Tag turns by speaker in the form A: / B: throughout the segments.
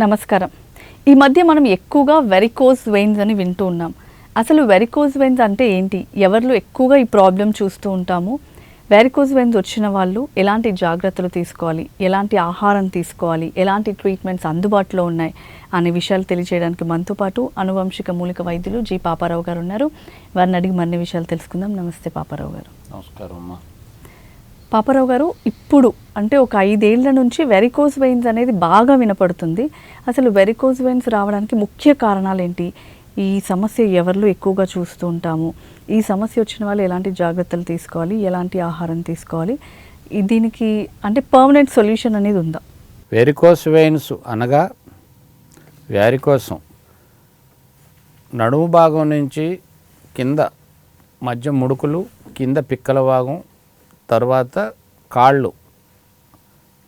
A: నమస్కారం. ఈ మధ్య మనం ఎక్కువగా వెరికోజ్ వెయిన్స్ అని వింటూ ఉన్నాం. అసలు వెరికోజ్ వెయిన్స్ అంటే ఏంటి? ఎవరిలో ఎక్కువగా ఈ ప్రాబ్లం చూస్తూ ఉంటాము? వెరికోజ్ వెయిన్స్ వచ్చిన వాళ్ళు ఎలాంటి జాగ్రత్తలు తీసుకోవాలి? ఎలాంటి ఆహారం తీసుకోవాలి? ఎలాంటి ట్రీట్మెంట్స్ అందుబాటులో ఉన్నాయి? అనే విషయాలు తెలియజేయడానికి మనతో పాటు అనువంశిక మూలిక వైద్యులు జి పాపారావు గారు ఉన్నారు. వారిని అడిగి మరిన్ని విషయాలు తెలుసుకుందాం. నమస్తే పాపారావు గారు.
B: నమస్కారం అమ్మా.
A: పాపారావు గారు ఇప్పుడు అంటే ఒక ఐదేళ్ళ నుంచి వెరికోజ్ వెయిన్స్ అనేది బాగా వినపడుతుంది. అసలు వెరికోజ్ వెయిన్స్ రావడానికి ముఖ్య కారణాలు ఏంటి ఈ సమస్య ఎవరిలో ఎక్కువగా చూస్తూ ఉంటాము? ఈ సమస్య వచ్చిన వాళ్ళు ఎలాంటి జాగ్రత్తలు తీసుకోవాలి? ఎలాంటి ఆహారం తీసుకోవాలి? దీనికి అంటే పర్మనెంట్ సొల్యూషన్ అనేది ఉందా?
B: వెరికోస్ వెయిన్స్ అనగా వ్యారికోసం నడుము భాగం నుంచి కింద మధ్య ముడుకులు కింద పిక్కల భాగం తర్వాత కాళ్ళు.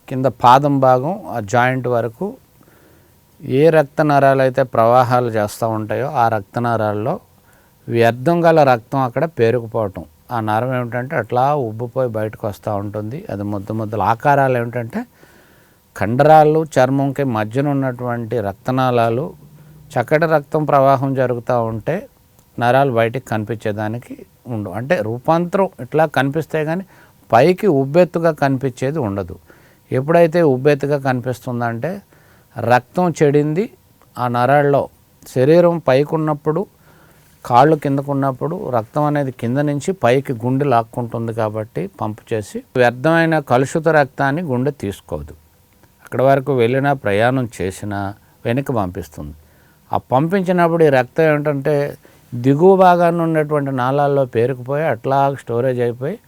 B: కింద పాదం భాగం ఆ జాయింట్ వరకు ఏ రక్త నరాలు అయితే ప్రవాహాలు చేస్తూ ఉంటాయో ఆ రక్త నరాల్లో వ్యర్థం గల రక్తం అక్కడ పేరుకుపోవటం. ఆ నరం ఏమిటంటే అట్లా ఉబ్బిపోయి బయటకు వస్తూ ఉంటుంది. అది ముద్ద ముద్దల. ఆకారాలు ఏమిటంటే కండరాలు చర్మంకి మధ్యన ఉన్నటువంటి రక్తనాళాలు చక్కటి రక్తం ప్రవాహం జరుగుతూ ఉంటే నరాలు బయటికి కనిపించేదానికి ఉండు అంటే రూపాంతరం ఇట్లా కనిపిస్తే కానీ పైకి ఉబ్బెత్తుగా కనిపించేది ఉండదు. ఎప్పుడైతే ఉబ్బెత్తుగా కనిపిస్తుందంటే రక్తం చెడింది ఆ నరాల్లో. శరీరం పైకి ఉన్నప్పుడు కాళ్ళు కిందకున్నప్పుడు రక్తం అనేది కింద నుంచి పైకి గుండె లాక్కుంటుంది కాబట్టి పంపు చేసి వ్యర్థమైన కలుషిత రక్తాన్ని గుండె తీసుకోదు. అక్కడ వరకు వెళ్ళినా ప్రయాణం చేసినా వెనక్కి పంపిస్తుంది. ఆ పంపించినప్పుడు ఈ రక్తం ఏంటంటే దిగువ భాగాన్ని ఉన్నటువంటి నాళాల్లో పేరుకుపోయి అట్లా స్టోరేజ్ అయిపోయి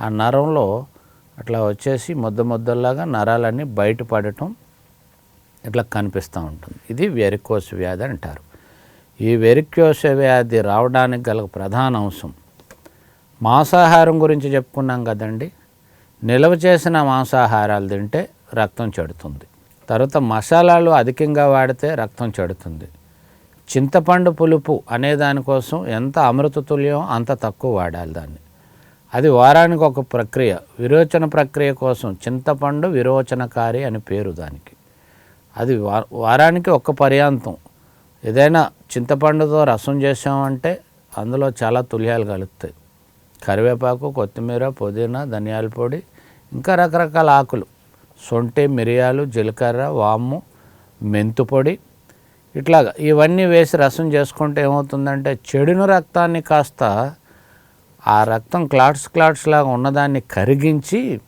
B: ఆ నరంలో అట్లా వచ్చేసి ముద్ద ముద్దల్లాగా నరాలన్నీ బయటపడటం ఇట్లా కనిపిస్తూ ఉంటుంది. ఇది వెరికోస్ వ్యాధి అంటారు. ఈ వెరిక్యోస వ్యాధి రావడానికి గల ప్రధాన అంశం మాంసాహారం గురించి చెప్పుకున్నాం కదండి. నిల్వ చేసిన మాంసాహారాలు తింటే రక్తం చెడుతుంది. తర్వాత మసాలాలు అధికంగా వాడితే రక్తం చెడుతుంది. చింతపండు పులుపు అనే దానికోసం ఎంత అమృత తుల్యం అంత తక్కువ వాడాలి దాన్ని. అది వారానికి ఒక ప్రక్రియ. విరోచన ప్రక్రియ కోసం చింతపండు విరోచనకారి అని పేరు దానికి. అది వా వారానికి ఒక్క పర్యాంతం. ఏదైనా చింతపండుతో రసం చేసామంటే అందులో చాలా తుల్యాలు కలుగుతాయి. కరివేపాకు కొత్తిమీర పుదీనా ధనియాల పొడి ఇంకా రకరకాల ఆకులు. సొంటి మిరియాలు జీలకర్ర వాము మెంతు పొడి. ఇట్లాగా ఇవన్నీ వేసి రసం చేసుకుంటే ఏమవుతుందంటే చెడును రక్తాన్ని కాస్త ఆ రక్తం క్లాట్స్ క్లాట్స్ లాగా ఉన్నదాన్ని కరిగించి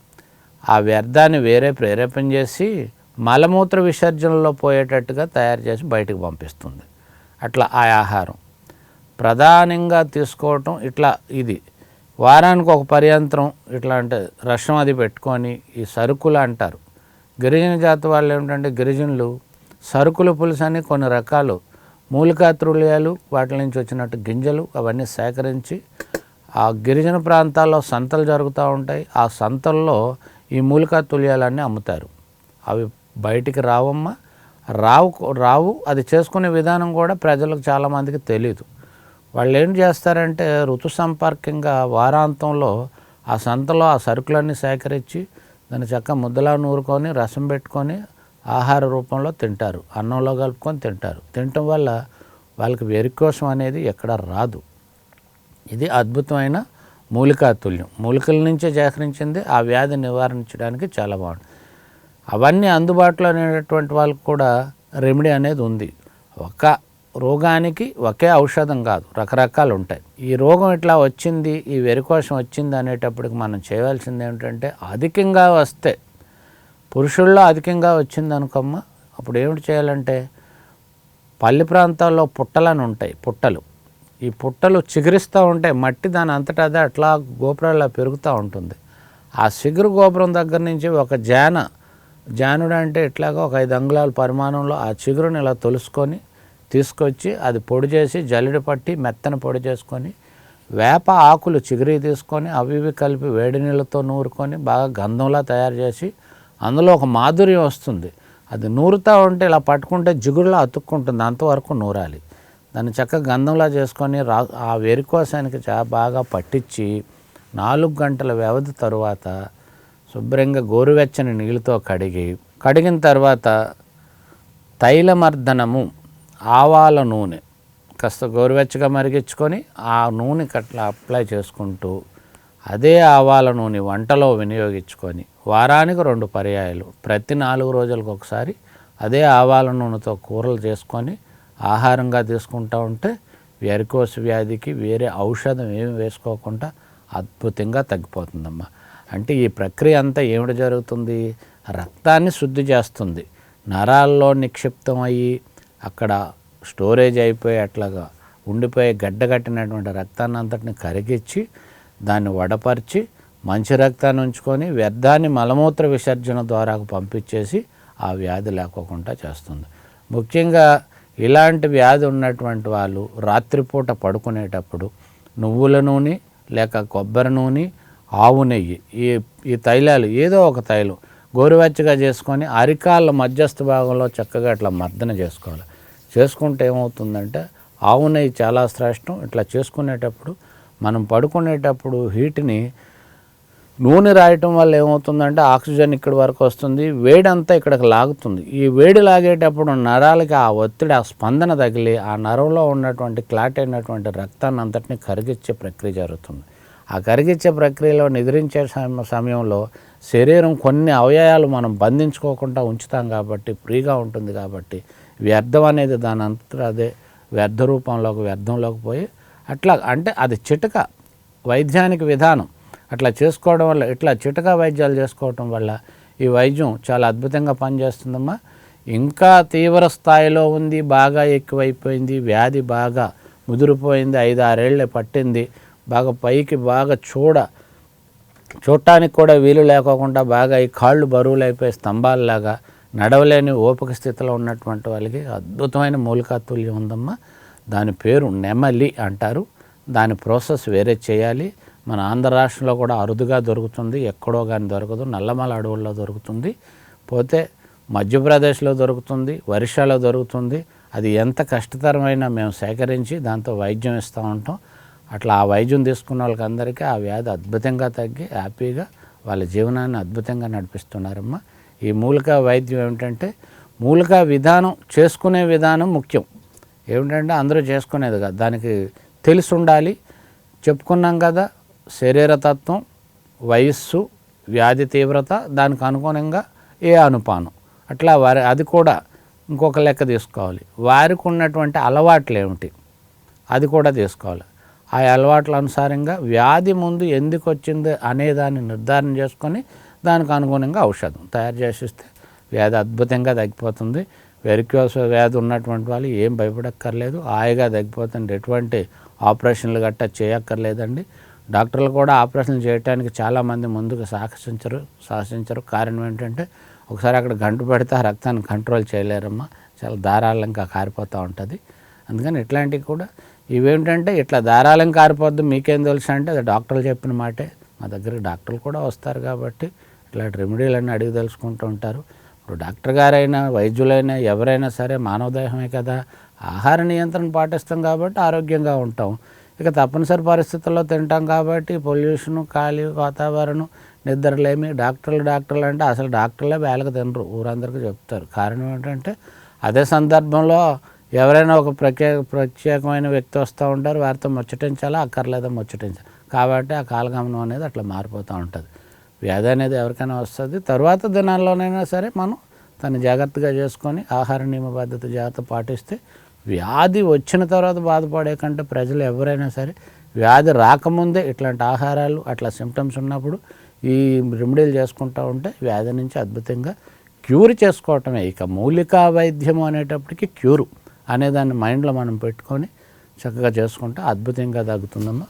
B: ఆ వ్యర్థాన్ని వేరే ప్రేరేపణ చేసి మలమూత్ర విసర్జనలో పోయేటట్టుగా తయారు చేసి బయటకు పంపిస్తుంది. అట్లా ఆ ఆహారం. ప్రధానంగా తీసుకోవటం ఇట్లా ఇది. వారానికి ఒక పర్యంతరం ఇట్లా అంటే రసం అది పెట్టుకొని ఈ సరుకులు అంటారు. గిరిజన జాతి వాళ్ళు ఏమిటంటే గిరిజనులు సరుకుల పులుసు అని కొన్ని రకాలు మూలికా త్రుల్యాలు వాటి నుంచి వచ్చినట్టు గింజలు అవన్నీ సేకరించి ఆ గిరిజన ప్రాంతాల్లో సంతలు జరుగుతూ ఉంటాయి. ఆ సంతల్లో ఈ మూలికా తులియాలన్నీ అమ్ముతారు. అవి బయటికి రావమ్మా. రావు రావు అది చేసుకునే విధానం కూడా ప్రజలకు చాలామందికి తెలియదు వాళ్ళు ఏం చేస్తారంటే ఋతు సంపర్కంగా వారాంతంలో ఆ సంతలో ఆ సరుకులన్నీ సేకరించి దాన్ని చక్క ముద్దలా నూరుకొని రసం పెట్టుకొని ఆహార రూపంలో తింటారు. అన్నంలో కలుపుకొని తింటారు. తినటం వల్ల వాళ్ళకి వెరికోసం అనేది ఎక్కడ రాదు. ఇది అద్భుతమైన మూలికాతుల్యం. మూలికల నుంచే సేకరించింది ఆ వ్యాధి నివారించడానికి చాలా బాగుంది. అవన్నీ అందుబాటులో అనేటటువంటి వాళ్ళకి కూడా రెమెడీ అనేది ఉంది. ఒక రోగానికి ఒకే ఔషధం కాదు రకరకాలు ఉంటాయి. ఈ రోగం ఇట్లా వచ్చింది ఈ వెరికోశం వచ్చింది అనేటప్పటికి మనం చేయవలసింది ఏమిటంటే అధికంగా వస్తే పురుషుల్లో అధికంగా వచ్చింది అనుకోమ్మ అప్పుడు ఏమిటి చేయాలంటే పల్లి ప్రాంతాల్లో పుట్టలని ఉంటాయి పుట్టలు. ఈ పుట్టలు చిగురిస్తూ ఉంటాయి మట్టి దాని అంతటా అదే అట్లా గోపురాల్లో పెరుగుతూ ఉంటుంది. ఆ చిగురు గోపురం దగ్గర నుంచి ఒక జాన జానుడు అంటే ఇట్లాగా ఒక ఐదు అంగుళాల పరిమాణంలో ఆ చిగురుని ఇలా తొలుసుకొని తీసుకొచ్చి అది పొడి చేసి జల్లెడ పట్టి మెత్తన పొడి చేసుకొని వేప ఆకులు చిగురి తీసుకొని అవి ఇవి కలిపి వేడి నీళ్ళతో నూరుకొని బాగా గంధంలా తయారు చేసి అందులో ఒక మాధుర్యం వస్తుంది. అది నూరుతూ ఉంటే ఇలా పట్టుకుంటే జిగురులా అతుక్కుంటుంది. అంతవరకు నూరాలి. దాన్ని చక్కగా గంధంలా చేసుకొని రా ఆ వెరికోసానికి చా బాగా పట్టించి నాలుగు గంటల వ్యవధి తరువాత శుభ్రంగా గోరువెచ్చని నీళ్ళతో కడిగి కడిగిన తర్వాత తైలమర్దనము ఆవాల నూనె కాస్త గోరువెచ్చగా మరిగించుకొని ఆ నూనె అట్లా అప్లై చేసుకుంటూ అదే ఆవాల నూనె వంటలో వినియోగించుకొని వారానికి రెండు పర్యాయాలు ప్రతి నాలుగు రోజులకు ఒకసారి అదే ఆవాల నూనెతో కూరలు చేసుకొని ఆహారంగా తీసుకుంటూ ఉంటే వెరికోస్ వ్యాధికి వేరే ఔషధం ఏమి వేసుకోకుండా అద్భుతంగా తగ్గిపోతుందమ్మా. అంటే ఈ ప్రక్రియ అంతా ఏమిటి జరుగుతుంది? రక్తాన్ని శుద్ధి చేస్తుంది. నరాల్లో నిక్షిప్తం అయ్యి అక్కడ స్టోరేజ్ అయిపోయి అట్లాగా ఉండిపోయి గడ్డగట్టినటువంటి రక్తాన్ని అంతటిని కరిగించి దాన్ని వడపరిచి మంచి రక్తాన్ని ఉంచుకొని వ్యర్థాన్ని మలమూత్ర విసర్జన ద్వారా పంపించేసి ఆ వ్యాధి లేకోకుండా చేస్తుంది. ముఖ్యంగా ఇలాంటి వ్యాధి ఉన్నటువంటి వాళ్ళు రాత్రిపూట పడుకునేటప్పుడు నువ్వుల నూనె లేక కొబ్బరి నూనె ఆవు నెయ్యి ఈ ఈ తైలాలు ఏదో ఒక తైలం గోరువెచ్చగా చేసుకొని అరికాళ్ళ మధ్యస్థ భాగంలో చక్కగా ఇట్లా మర్దన చేసుకోవాలి. చేసుకుంటే ఏమవుతుందంటే ఆవు నెయ్యి చాలా శ్రేష్టం. ఇట్లా చేసుకునేటప్పుడు మనం పడుకునేటప్పుడు హీట్ని నూనె రాయటం వల్ల ఏమవుతుందంటే ఆక్సిజన్ ఇక్కడి వరకు వస్తుంది వేడి అంతా ఇక్కడికి లాగుతుంది. ఈ వేడి లాగేటప్పుడు నరాలకి ఆ ఒత్తిడి ఆ స్పందన తగిలి ఆ నరంలో ఉన్నటువంటి క్లాట్ అయినటువంటి రక్తాన్ని అంతటిని కరిగించే ప్రక్రియ జరుగుతుంది. ఆ కరిగించే ప్రక్రియలో నిద్రించే సమ- సమయంలో శరీరం కొన్ని అవయవాలు మనం బంధించుకోకుండా ఉంచుతాం కాబట్టి ఫ్రీగా ఉంటుంది కాబట్టి వ్యర్థం అనేది దాని అంతా అదే వ్యర్థ రూపంలోకి వ్యర్థంలోకి పోయి అట్లా అంటే అది చిటక వైద్యానికి విధానం. అట్లా చేసుకోవడం వల్ల ఇట్లా చిటకా వైద్యాలు చేసుకోవటం వల్ల ఈ వైద్యం చాలా అద్భుతంగా పనిచేస్తుందమ్మా. ఇంకా తీవ్ర స్థాయిలో ఉంది బాగా ఎక్కువైపోయింది వ్యాధి బాగా ముదిరిపోయింది ఐదు ఆరేళ్ళే పట్టింది బాగా పైకి బాగా చూడ చూడటానికి కూడా వీలు లేకోకుండా బాగా ఈ కాళ్ళు బరువులు అయిపోయి స్తంభాలలాగా నడవలేని ఓపిక స్థితిలో ఉన్నటువంటి వాళ్ళకి అద్భుతమైన మూలికాతుల్యం ఉందమ్మా. దాని పేరు నెమలి అంటారు. దాని ప్రాసెస్ వేరే చేయాలి. మన ఆంధ్ర రాష్ట్రంలో కూడా అరుదుగా దొరుకుతుంది ఎక్కడో కానీ దొరకదు నల్లమల అడవుల్లో దొరుకుతుంది. పోతే మధ్యప్రదేశ్లో దొరుకుతుంది ఒరిస్సాలో దొరుకుతుంది. అది ఎంత కష్టతరమైన మేము సేకరించి దాంతో వైద్యం ఇస్తూ ఉంటాం. అట్లా ఆ వైద్యం తీసుకున్న వాళ్ళకందరికీ ఆ వ్యాధి అద్భుతంగా తగ్గి హ్యాపీగా వాళ్ళ జీవనాన్ని అద్భుతంగా నడిపిస్తున్నారమ్మా. ఈ మూలిక వైద్యం ఏమిటంటే మూలిక విధానం చేసుకునే విధానం ముఖ్యం. ఏమిటంటే అందరూ చేసుకునేది కదా. దానికి తెలిసి ఉండాలి. చెప్పుకున్నాం కదా శరీరతత్వం వయస్సు వ్యాధి తీవ్రత దానికి అనుగుణంగా ఏ అనుపానం. అట్లా వారి అది కూడా ఇంకొక లెక్క తీసుకోవాలి. వారికి ఉన్నటువంటి అలవాట్లు ఏమిటి? అది కూడా తీసుకోవాలి. ఆ అలవాట్ల అనుసారంగా వ్యాధి ముందు ఎందుకు వచ్చింది అనే దాన్ని నిర్ధారణ చేసుకొని దానికి అనుగుణంగా ఔషధం తయారు చేసిస్తే వ్యాధి అద్భుతంగా తగ్గిపోతుంది. వెరిక్యోస వ్యాధి ఉన్నటువంటి వాళ్ళు ఏం భయపడక్కర్లేదు. హాయిగా తగ్గిపోతుంది. ఎటువంటి ఆపరేషన్లు గట్టా చేయక్కర్లేదండి. డాక్టర్లు కూడా ఆపరేషన్ చేయడానికి చాలామంది ముందుకు సాహసించరు సాహసించరు. కారణం ఏంటంటే ఒకసారి అక్కడ గంటు పెడితే ఆ రక్తాన్ని కంట్రోల్ చేయలేరమ్మా. చాలా ధారాళంగా కారిపోతూ ఉంటుంది. అందుకని ఇట్లాంటివి కూడా ఇవేంటంటే ఇట్లా ధారాళం కారిపోద్దు మీకేం తెలుసు అంటే అది డాక్టర్లు చెప్పిన మాటే. మా దగ్గరికి డాక్టర్లు కూడా వస్తారు కాబట్టి ఇట్లాంటి రెమెడీలన్నీ అడిగి తెలుసుకుంటూ ఉంటారు. ఇప్పుడు డాక్టర్ గారైనా వైద్యులైనా ఎవరైనా సరే మానవదేహమే కదా. ఆహార నియంత్రణ పాటిస్తాం కాబట్టి ఆరోగ్యంగా ఉంటాం. ఇక తప్పనిసరి పరిస్థితుల్లో తింటాం కాబట్టి పొల్యూషను ఖాళీ వాతావరణం నిద్రలేమి డాక్టర్లు డాక్టర్లు అంటే అసలు డాక్టర్లే వేలకు తినరు. ఊరందరికీ చెప్తారు. కారణం ఏంటంటే అదే సందర్భంలో ఎవరైనా ఒక ప్రత్యేక ప్రత్యేకమైన వ్యక్తి వస్తూ ఉంటారు. వారితో ముచ్చటించాలా? అక్కర్లేదా ముచ్చటించాలి కాబట్టి ఆ కాలగమనం అనేది అట్లా మారిపోతూ ఉంటుంది. వ్యాధి అనేది ఎవరికైనా వస్తుంది. తర్వాత దినాల్లోనైనా సరే మనం తను జాగ్రత్తగా చేసుకొని ఆహార నియమ పద్ధతి జాగ్రత్త పాటిస్తే వ్యాధి వచ్చిన తర్వాత బాధపడే కంటే ప్రజలు ఎవరైనా సరే వ్యాధి రాకముందే ఇట్లాంటి ఆహారాలు అట్లా సిమ్టమ్స్ ఉన్నప్పుడు ఈ రెమెడీలు చేసుకుంటూ ఉంటే వ్యాధి నుంచి అద్భుతంగా క్యూర్ చేసుకోవటమే. ఇక మూలికా వైద్యము అనేటప్పటికి క్యూరు అనేదాన్ని మైండ్లో మనం పెట్టుకొని చక్కగా చేసుకుంటే అద్భుతంగా తగ్గుతుందమ్మా.